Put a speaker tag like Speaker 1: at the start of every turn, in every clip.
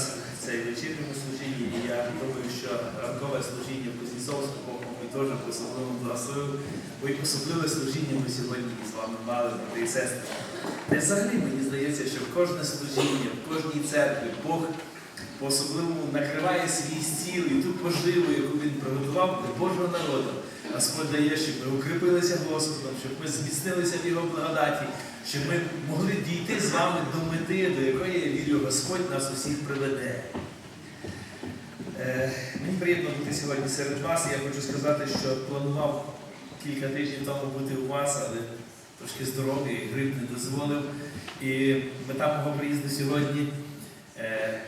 Speaker 1: в цей вечірньому служінні, і я думаю, що ранкове служіння Кузнєцовського теж по-особливо благословив, бо й особливе служіння ми сьогодні з вами мали, брати і сестри. Та взагалі мені здається, що кожне служіння, в кожній церкві Бог по-особливому накриває свій стіл і ту поживу, яку він приготував для Божого народу. Господь дає, щоб ми укріпилися Господом, щоб ми зміцнилися в Його благодаті, щоб ми могли дійти з вами до мети, до якої я вірю, Господь нас усіх приведе. Е, мені приємно бути сьогодні серед вас. Я хочу сказати, що планував кілька тижнів тому бути у вас, але трошки здоров'я і грип не дозволив. І мета мого приїзду сьогодні. Е,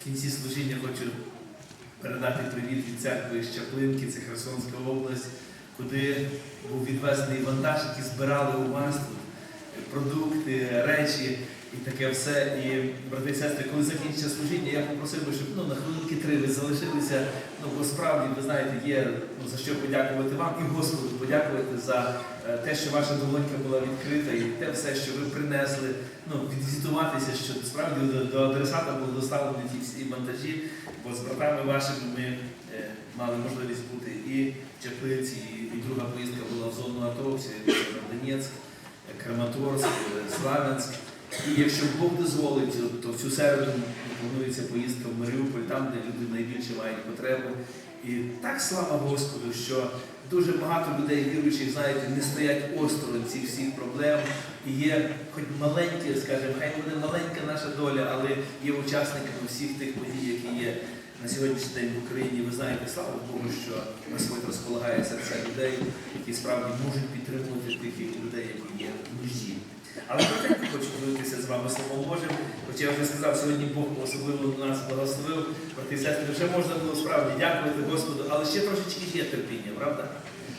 Speaker 1: в кінці служіння хочу передати привіт від церкви Щаплинки, це Херсонська область, куди був відвезений вантаж, який збирали у вас тут продукти, речі і таке все. І, брати і сестри, коли закінчиться служіння, я попросив би, щоб ну, на хвилинки три ви залишилися. Ну, бо справді, ви знаєте, є ну, за що подякувати вам і Господу подякувати за е, те, що ваша долонька була відкрита, і те все, що ви принесли, ну, відзвітуватися, що справді до, до адресата було доставлені ті всі вантажі, бо з братами вашими ми е, мали можливість бути і в Чаплинці, і, друга поїздка була в зону АТО, всі Донецьк, Краматорськ, е, Славянськ. І якщо Бог дозволить, то в цю середу планується поїздка в Маріуполь, там, де люди найбільше мають потребу. І так слава Господу, що дуже багато людей віруючих, знаєте, не стоять осторонь цих всіх проблем. І є хоч маленькі, скажімо, хай буде маленька наша доля, але є учасниками всіх тих подій, які є на сьогоднішній день в Україні. Ви знаєте, слава Богу, що Господь розполагає серця людей, які справді можуть підтримувати тих людей, які є в нужді. Але хочу поділитися з вами Словом Божим, хоча я вже сказав, сьогодні Бог особливо нас благословив, брати і сестри, вже можна було справді дякувати Господу, але ще трошечки є терпіння, правда?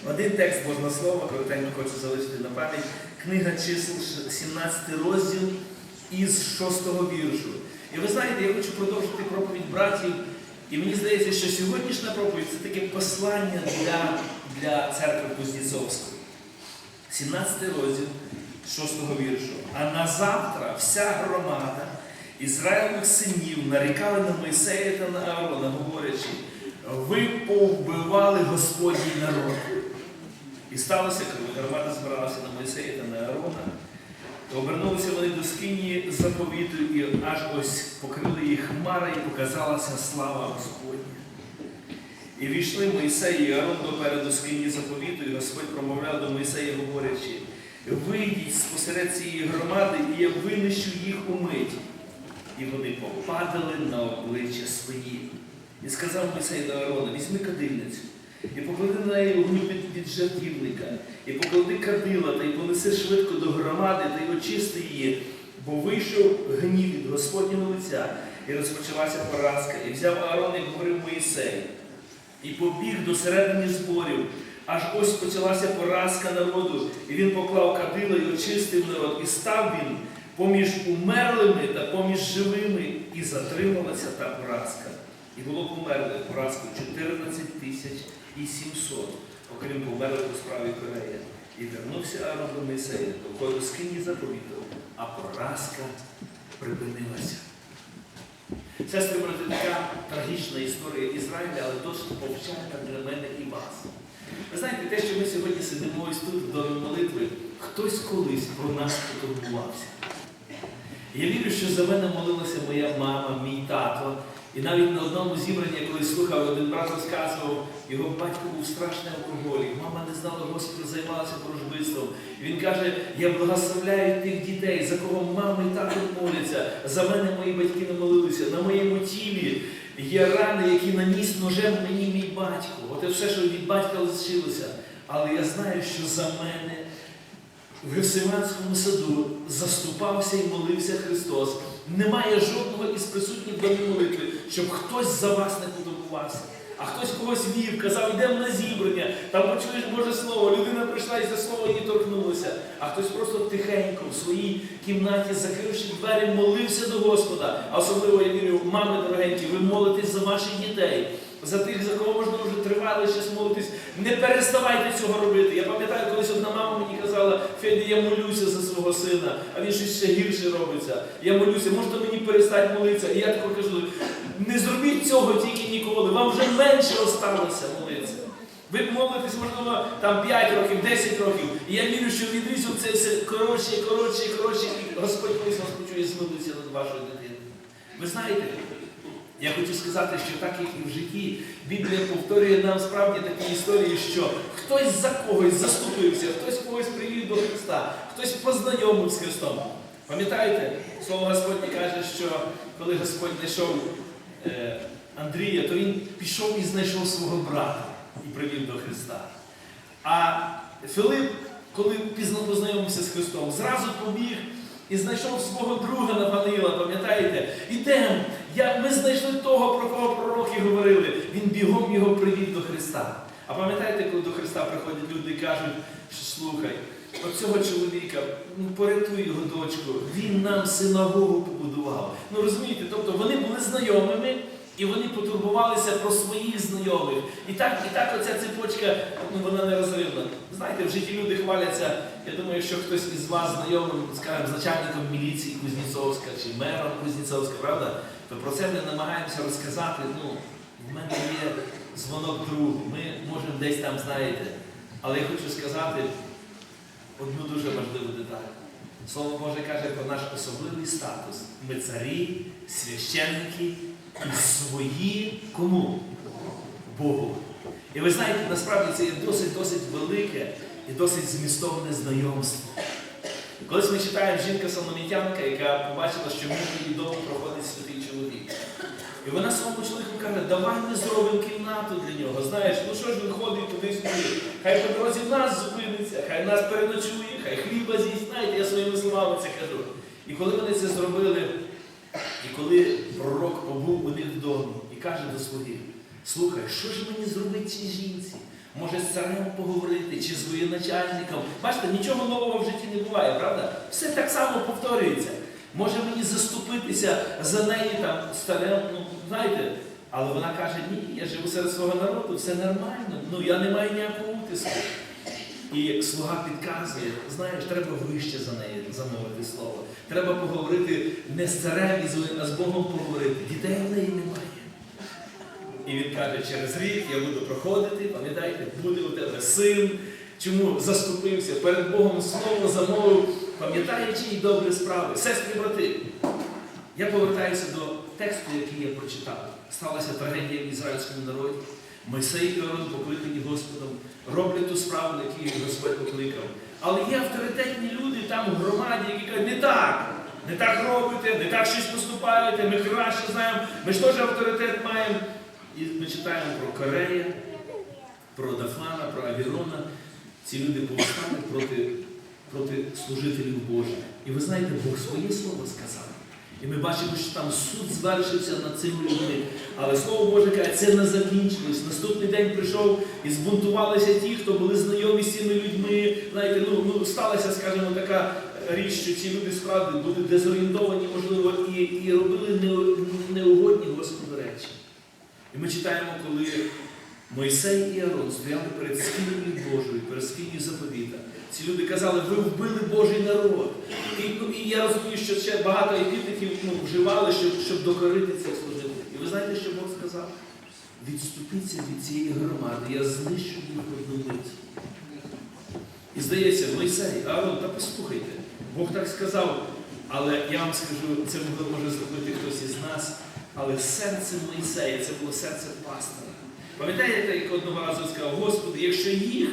Speaker 1: Один текст Божого Слова, коротенько хочу залишити на пам'ять. Книга чисел, 17 розділ із 6 віршу. І ви знаєте, я хочу продовжити проповідь братів. І мені здається, що сьогоднішня проповідь це таке послання для, для церкви Кузнєцовської. 17 розділ 6 віршу. А на завтра вся громада Ізраїльних синів нарікали на Мойсея та на Аарона, говорячи, ви повбивали Господній народ. І сталося, коли громада збиралася на Мойсея та на Аарона, то обернулися вони до скині заповіту, і аж ось покрили їх хмара, і показалася слава Господня. І війшли Мойсей і Аарон допереду скині заповіту, і Господь промовляв до Мойсея, говорячи, вийдіть спосеред цієї громади, і я винищу їх умить. І вони попадали на обличчя свої. І сказав Мойсей до Аарона, візьми кадильницю, і поклади на неї вогню від, від жертівника, і поклади кадила, та й понеси швидко до громади, та й очисти її, бо вийшов гнів від Господнього лиця, і розпочалася поразка. І взяв Аарон, як говорив Моїсей, і побіг до середини зборів. Аж ось почалася поразка народу, і він поклав кадило і очистив народ, і став він поміж умерлими та поміж живими, і затрималася та поразка. І було померлих поразку 14 тисяч і 700, окрім померлих у справі Корея. І вернувся Аарон до Мойсея, до кого скині заповідав, а поразка припинилася. Сестри, брати, така трагічна історія Ізраїля, але досить повчальна для мене і вас. Ви знаєте, те, що ми сьогодні сидимо ось тут в домі молитви, хтось колись про нас потурбувався. Я вірю, що за мене молилася моя мама, мій тато. І навіть на одному зібранні, коли слухав, один брат розказував, його батько був страшний алкоголік, мама не знала Господа, займалася ворожбитством. Він каже, я благословляю тих дітей, за кого мама і тато моляться. За мене мої батьки не молилися. На моєму тілі є рани, які наніс ножем мені мій батько. От це все, що від батька лишилося. Але я знаю, що за мене в Гефсиманському саду заступався і молився Христос. Немає жодного із присутніх в молитви, щоб хтось за вас не потурбувався. А хтось когось вів, казав, йдемо на зібрання, там почуєш Боже Слово, людина прийшла і за слово її торкнулася. А хтось просто тихенько в своїй кімнаті, закривши двері, молився до Господа. А особливо я вірю, мами дорогенькі, ви молитесь за ваших дітей. За тих, за кого можна вже тривали щас молитись, не переставайте цього робити. Я пам'ятаю, колись одна мама мені казала, Феді, я молюся за свого сина, а він щось ще гірше робиться. Я молюся, можете мені перестати молитися? І я тако кажу, не зробіть цього тільки ніколи. Вам вже менше осталося молитися. Ви молитесь, можливо, там 5 років, 10 років. І я вірю, що від це все коротше, коротше, коротше, і Господь колись вас почує змилується над вашою дитиною. Ви знаєте, я хочу сказати, що так як і в житті, Біблія повторює нам справді такі історії, що хтось за когось заступився, хтось когось привів до Христа, хтось познайомив з Христом. Пам'ятаєте, слово Господнє каже, що коли Господь знайшов е, Андрія, то він пішов і знайшов свого брата і привів до Христа. А Филип, коли пізно познайомився з Христом, зразу побіг і знайшов свого друга Наванила, пам'ятаєте? Ідемо, я, ми знайшли того, про кого пророки говорили. Він бігом його привів до Христа. А пам'ятаєте, коли до Христа приходять люди і кажуть, що слухай, от цього чоловіка, ну порятуй його дочку, він нам синагогу побудував. Ну розумієте, тобто вони були знайомими. І вони потурбувалися про своїх знайомих. І так, і так оця цепочка, ну вона нерозривна. Знаєте, в житті люди хваляться. Я думаю, що хтось із вас знайомим, скажімо, начальником міліції Кузнєцовська чи мером Кузнєцовська, правда? То про це ми намагаємося розказати. Ну, в мене є дзвонок другу, ми можемо десь там, знаєте. Але я хочу сказати одну дуже важливу деталь. Слово Боже каже про наш особливий статус. Ми царі, священники і свої кому? Богу. І ви знаєте, насправді це є досить-досить велике і досить змістовне знайомство. Колись ми читаємо жінка-соломітянка, яка побачила, що в її дому проходить святий чоловік. І вона своєму чоловіку каже, давай ми зробимо кімнату для нього. Знаєш, ну що ж він ходить туди-сюди? Хай по дорозі нас зупиниться, хай нас переночує, хай хліба з'їсть. Знаєте, я своїми словами це кажу. І коли вони це зробили, і коли пророк побув у них вдома і каже до своїх, слухай, що ж мені зробити цій жінці? Може з царем поговорити чи з воєначальником. Бачите, нічого нового в житті не буває, правда? Все так само повторюється. Може мені заступитися за неї там старем, ну знаєте, але вона каже, ні, я живу серед свого народу, все нормально, ну я не маю ніякого утиску. І слуга підказує, знаєш, треба вище за неї замовити слово. Треба поговорити не з царем, а з Богом поговорити. Дітей в неї немає. І він каже, через рік я буду проходити, пам'ятаєте, буде у тебе син. Чому заступився перед Богом слово замовив, пам'ятаючи і добрі справи. Сестри брати, я повертаюся до тексту, який я прочитав. Сталася трагедія в ізраїльському народі. Мойсей і Аарон покликані Господом, роблять ту справу, на яку Господь покликав. Але є авторитетні люди там в громаді, які кажуть, не так, не так робите, не так щось поступаєте, ми краще знаємо, ми ж теж авторитет маємо. І ми читаємо про Корея, про Дафана, про Авірона. Ці люди повстали проти, проти служителів Божих. І ви знаєте, Бог своє слово сказав. І ми бачимо, що там суд звершився над цими людьми. Але слово Боже каже, це не закінчилось. Наступний день прийшов і збунтувалися ті, хто були знайомі з цими людьми. Знаєте, ну, ну сталася, скажімо, така річ, що ці люди справді були дезорієнтовані, можливо, і, і робили не- неугодні Господу речі. І ми читаємо, коли Мойсей і Арон стояли перед скиною Божою, перед скиною заповіта. Ці люди казали, ви вбили Божий народ. І, ну, і я розумію, що ще багато епітетів ну, вживали, щоб, щоб докорити цих служителів. І ви знаєте, що Бог сказав? Відступіться від цієї громади, я знищу їх одну. І здається, Мойсей, Аарон, та послухайте, Бог так сказав, але я вам скажу, це може зробити хтось із нас, але серце Мойсея це було серце пастора. Пам'ятаєте, як одного разу сказав, Господи, якщо їх,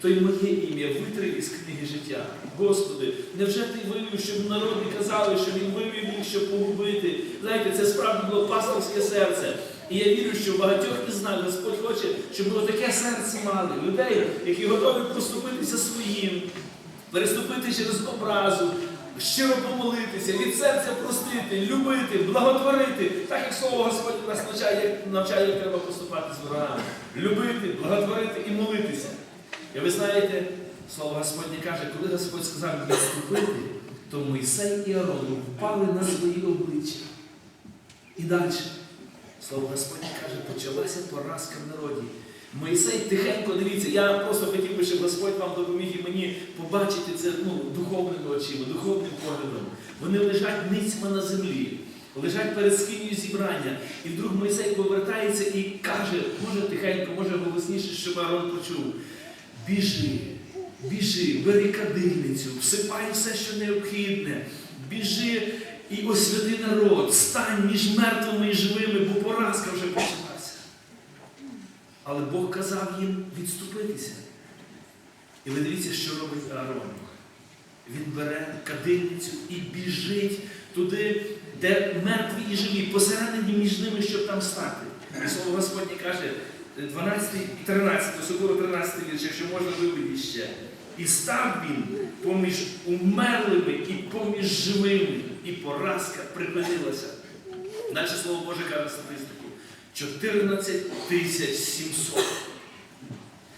Speaker 1: то й моє ім'я витри із книги життя. Господи, невже ти вивів, щоб народи казали, що він вивів їх, щоб погубити? Знаєте, це справді було пасторське серце. І я вірю, що багатьох із нас Господь хоче, щоб ми таке серце мали, людей, які готові поступитися своїм, переступити через образу, щиро помолитися, від серця простити, любити, благотворити, так як слово Господь нас навчає, як навчає, як треба поступати з ворогами. Любити, благотворити і молитися. І ви знаєте, слово Господнє каже, коли Господь сказав відступити, то Мойсей і Арон впали на свої обличчя. І далі. Слово Господнє каже, почалася поразка в народі. Мойсей тихенько, дивіться, я просто хотів би, щоб Господь вам допоміг і мені побачити це ну, духовними очима, духовним поглядом. Вони лежать ницьма на землі. лежать перед скинею зібрання. І вдруг Мойсей повертається і каже, може тихенько, може голосніше, щоб Аарон почув. Біжи, біжи, бери кадильницю, всипай все, що необхідне. Біжи і освяти народ, стань між мертвими і живими, бо поразка вже почалася. Але Бог казав їм відступитися. І ви дивіться, що робить Аарон. Він бере кадильницю і біжить туди, де мертві і живі, посередині між ними, щоб там стати. І слово Господнє каже, 12, 13, особливо 13 вірш, якщо можна виведіть ще. І став він поміж умерлими і поміж живими, і поразка припинилася. Далі слово Боже каже статистику. 14 700.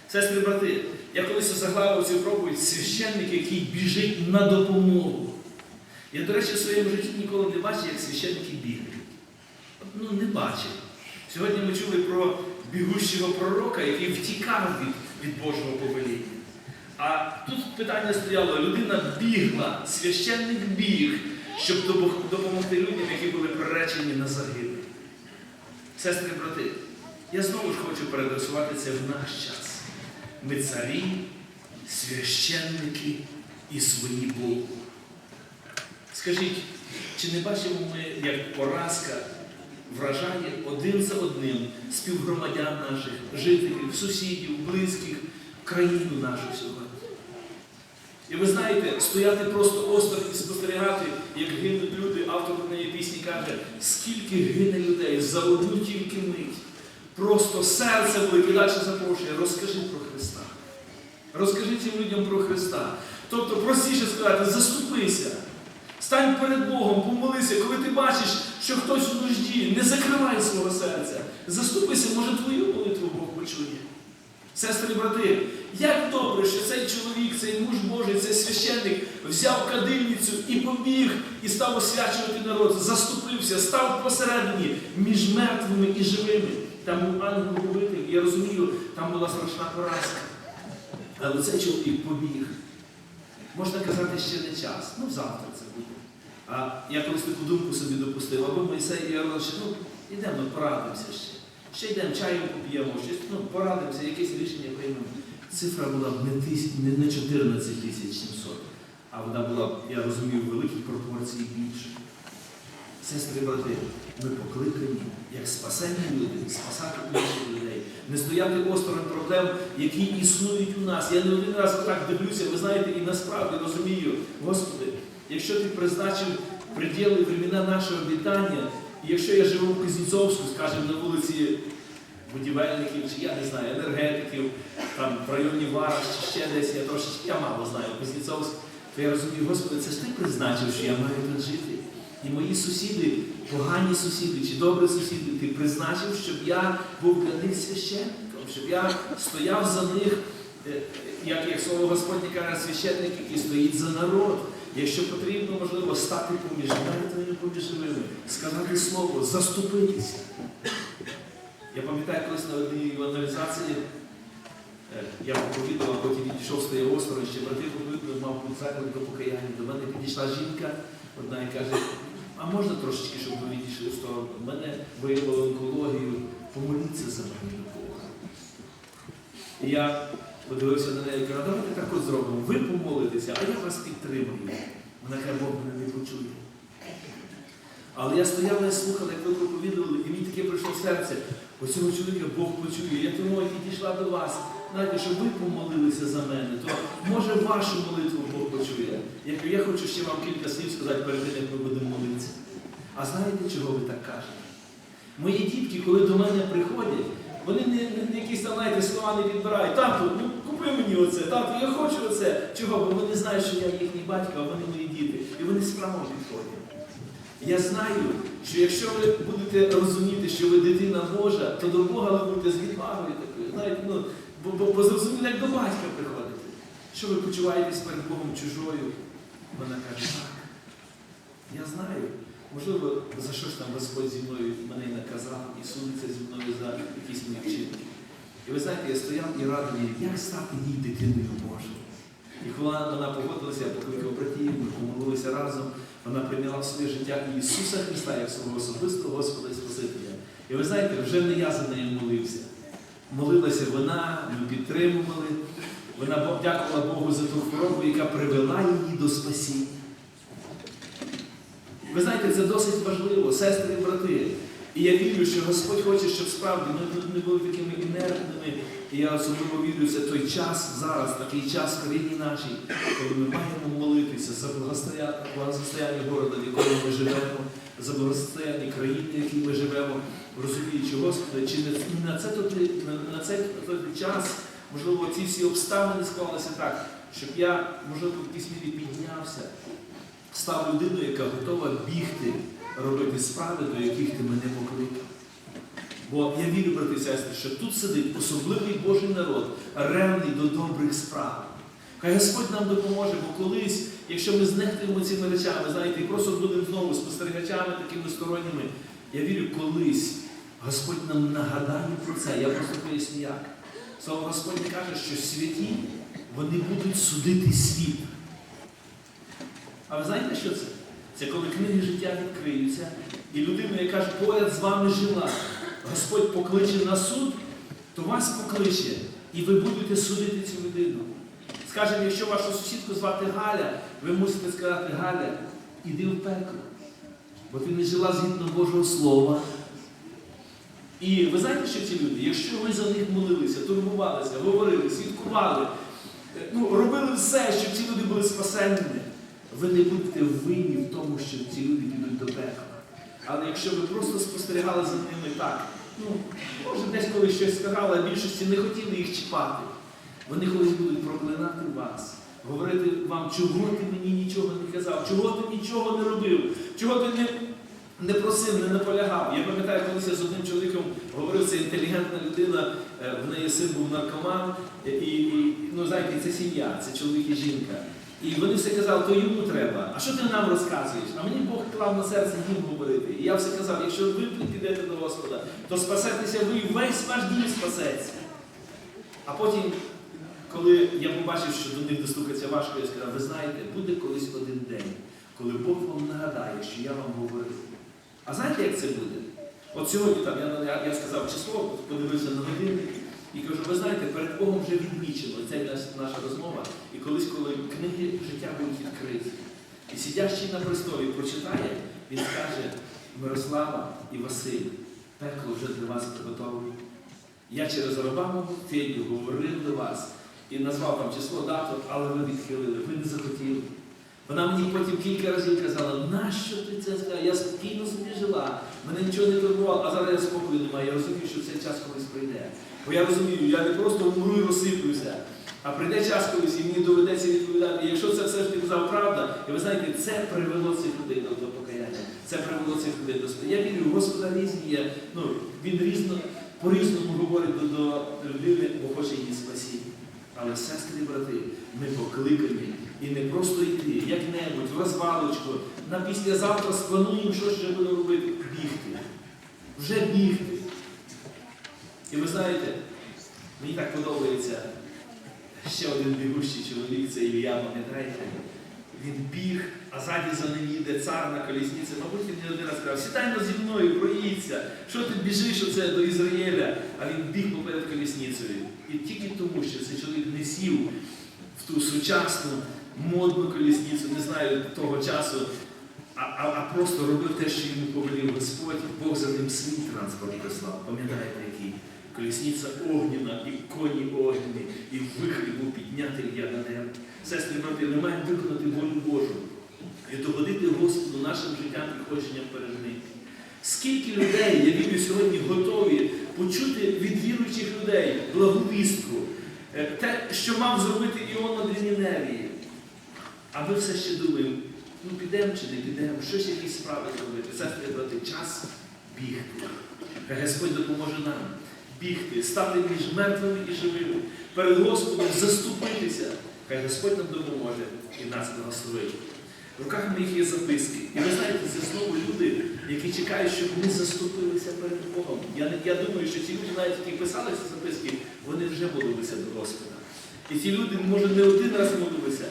Speaker 1: Сестри брати, я колись заглавив цю проповідь священник, який біжить на допомогу. Я, до речі, в своєму житті ніколи не бачив, як священники бігають. Ну, не бачив. Сьогодні ми чули про бігущого пророка, який втікав від, від Божого повеління. А тут питання стояло: людина бігла, священник біг, щоб допомогти людям, які були приречені на загибель. Сестри брати, я знову ж хочу передресувати це в наш час. Ми царі, священники і свої Богу. Скажіть, чи не бачимо ми, як поразка вражає один за одним співгромадян наших, жителів, сусідів, близьких, країну нашу сьогодні? І ви знаєте, стояти просто осторонь і спостерігати, як гинуть люди, автор однієї пісні каже, скільки гине людей за одну тільки мить. Просто серце далі запрошує, розкажи про Христа. Розкажи цим людям про Христа. Тобто, простіше сказати, заступися. Стань перед Богом, помолися, коли ти бачиш, що хтось у нужді, не закривай свого серця. Заступися, може твою молитву Бог почує. Сестри і брати, як добре, що цей чоловік, цей муж Божий, цей священник взяв кадильницю і побіг, і став освячувати народ, заступився, став посередині між мертвими і живими. Там був ангел убитий, я розумію, там була страшна поразка. Але цей чоловік побіг. Можна казати, ще не час. Ну, завтра це буде. А я колись таку думку собі допустив, або Мойсей і Аарон ще, ну, йдемо, порадимося ще. Ще йдемо, чаю поп'ємо, щось, ну, порадимося, якесь рішення приймемо. Цифра була б не, тисяч, не, не 14 тисяч 700, а вона була, я розумію, в великій пропорції більше. Сестри брати, ми покликані, як спасені люди, спасати інших людей, не стояти осторонь проблем, які існують у нас. Я не один раз так дивлюся, ви знаєте, і насправді розумію, Господи, якщо ти призначив приділи времена нашого обітання, і якщо я живу в Кузнєцовську, скажімо, на вулиці будівельників, чи я не знаю, енергетиків, там в районі Вараш, чи ще десь, я трошечки, я мало знаю, Кузнєцовськ, то я розумію, Господи, це ж ти призначив, що я маю тут жити. І мої сусіди, погані сусіди чи добрі сусіди, ти призначив, щоб я був для них священником, щоб я стояв за них, е, як, як слово Господнє каже, священник, який стоїть за народ. Якщо потрібно, можливо, стати поміж мертвими, поміж живими, сказати слово, заступитися. Я пам'ятаю, колись на одній евангелізації е, я проповідував, потім відійшов з тієї осторонь, ще брати проповідували, мав заклик до покаяння. До мене підійшла жінка, одна і каже, а можна трошечки, щоб ви відійшли в сторону? Мене виявили онкологію, помоліться за мене Бога. Я подивився на неї і кажу, давайте так от зробимо. Ви помолитеся, а я вас підтримую. Вона каже, Бог мене не почує. Але я стояла і слухала, як ви проповідували, і мені таке прийшло серце. Оцього чоловіка Бог почує. Я тому підійшла до вас. Знаєте, щоб ви помолилися за мене, то може вашу молитву Бог почує. Я, я хочу ще вам кілька слів сказати перед тим, як ми будемо молитися. А знаєте, чого ви так кажете? Мої дітки, коли до мене приходять, вони не, не, не якісь там, знаєте, слова не підбирають. Тату, ну купи мені оце, тату, я хочу оце. Чого? Бо вони знають, що я їхній батько, а вони мої діти. І вони справа підходять. Я знаю, що якщо ви будете розуміти, що ви дитина Божа, то до Бога ви будете з відвагою такою. Знаєте, ну, бо, бо, бо зрозуміло, як до батька приходите. Що ви почуваєтесь перед Богом чужою? Вона каже, так. Я знаю. Можливо, за що ж там Господь зі мною мене наказав і судиться зі мною за якісь мої вчинки. І ви знаєте, я стояв і радий, як стати їй дитиною Божою. І коли вона погодилася, я покликав братів, ми помолилися разом. Вона прийняла в своє життя Ісуса Христа як свого особистого Господа і Спасителя. І ви знаєте, вже не я за нею молився. Молилася вона, ми підтримували. Вона дякувала Богу за ту хворобу, яка привела її до спасіння. Ви знаєте, це досить важливо, сестри і брати. І я вірю, що Господь хоче, щоб справді ми тут не були такими інертними. І я особливо вірю, це той час зараз, такий час в країні нашій, коли ми маємо молитися за благостояння, города, в якому ми живемо, за благостояння країни, в якій ми живемо, розуміючи, Господи, чи не на це на, на цей час, можливо, ці всі обставини склалися так, щоб я, можливо, в якійсь мірі піднявся, став людиною, яка готова бігти, робити справи, до яких ти мене покликав. Бо я вірю, брати сестри, що тут сидить особливий Божий народ, ревний до добрих справ. Хай Господь нам допоможе, бо колись, якщо ми знехтуємо цими речами, знаєте, і просто будемо знову спостерігачами такими сторонніми, я вірю, колись Господь нам нагадає про це. Я просто поясню як. Слово Господь каже, що святі вони будуть судити світ. А ви знаєте, що це? Це коли книги життя відкриються, і людина, яка ж поряд з вами жила, Господь покличе на суд, то вас покличе, і ви будете судити цю людину. Скажемо, якщо вашу сусідку звати Галя, ви мусите сказати, Галя, іди в пекло. Бо ти не жила згідно Божого Слова. І ви знаєте, що ці люди, якщо ви за них молилися, турбувалися, говорили, свідкували, е, ну, робили все, щоб ці люди були спасенними, ви не будете винні в тому, що ці люди підуть до пекла. Але якщо ви просто спостерігали за ними так, ну, може десь колись щось сказали, а більшості не хотіли їх чіпати, вони колись будуть проклинати вас, говорити вам, чого ти мені нічого не казав, чого ти нічого не робив, чого ти не, не просив, не наполягав. Я пам'ятаю, колись я з одним чоловіком говорив, це інтелігентна людина, е, в неї син був наркоман, і, і ну, знаєте, це сім'я, це чоловік і жінка. І вони все казали, то йому треба. А що ти нам розказуєш? А мені Бог клав на серце їм говорити. І я все казав, якщо ви підете до Господа, то спасетеся ви і весь ваш дім спасеться. А потім, коли я побачив, що до них достукатися важко, я сказав, ви знаєте, буде колись один день, коли Бог вам нагадає, що я вам говорив. А знаєте, як це буде? От сьогодні там я, я, я сказав число, подивився на годинник і кажу, ви знаєте, перед Богом вже відмічено ця наша, розмова. І колись, коли книги життя будуть відкриті, і сидящий на престолі прочитає, він скаже, Мирослава і Василь, пекло вже для вас приготовлено. Я через Робамову Федю говорив до вас і назвав вам число дату, але ви відхилили, ви не захотіли. Вона мені потім кілька разів казала, нащо ти це сказав? Я спокійно собі жила, мене нічого не турбувало, а зараз я спокою немає. Я розумію, що цей час колись прийде. Бо я розумію, я не просто вмру і розсиплюся, а прийде час колись, і мені доведеться відповідати. І якщо це все ж казав правда, і ви знаєте, це привело цих людей до, покаяння. Це привело цих людей до спасіння. Я вірю, Господа різні є. Ну, він різно, по-різному говорить до, до людини, бо хоче її спасіння. Але сестри і брати, ми покликані і не просто йти, як-небудь, в розвалочку, на післязавтра сплануємо, що ще будемо робити. Бігти. Вже бігти. І ви знаєте, мені так подобається ще один бігущий чоловік, це Ілля, пам'ятаєте? Він біг, а ззаді за ним їде цар на колісниці. Мабуть, він не один раз сказав, сідай зі мною, проїдься. Що ти біжиш оце до Ізраїля? А він біг поперед колісницею. І тільки тому, що цей чоловік не сів в ту сучасну, модну колісницю, не знаю того часу, а, а, а просто робив те, що йому повелів Господь, Бог за ним свій транспорт прислав. Пам'ятаєте, який? Колісниця огняна, і коні огняні, і вихрі був піднятий я на небо. Сестри брати, ми маємо виконати волю Божу і догодити Господу нашим життям і хоченням перед ним. Скільки людей, я вірю, сьогодні готові почути від віруючих людей благовістку, е, те, що мав зробити Іон на Дрініневії. А ми все ще думаємо, ну підемо чи не підемо, щось якісь справи зробити. І брати, час бігти. Хай Господь допоможе нам бігти, стати між мертвими і живими, перед Господом заступитися. Хай Господь нам допоможе і нас благословить. В руках моїх є записки. І ви знаєте, це знову люди, які чекають, щоб ми заступилися перед Богом. Я, я думаю, що ці люди, навіть які писали ці записки, вони вже молилися до Господа. І ці люди, може, не один раз молилися,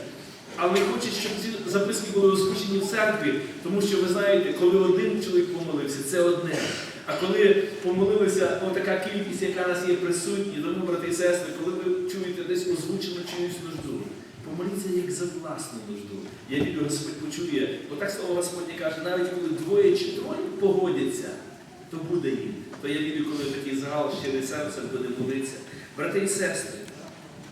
Speaker 1: але хочуть, щоб ці записки були озвучені в церкві, тому що ви знаєте, коли один чоловік помолився, це одне. А коли помолилися ну, така кількість, яка нас є присутні, тому, брати і сестри, коли ви чуєте десь озвучену чиюсь нужду, помоліться як за власну нужду. Я вірю, Господь почує. Бо так слово Господнє каже, навіть коли двоє чи троє погодяться, то буде їм. То я вірю, коли такий загал щирий серце буде молитися. Брати і сестри,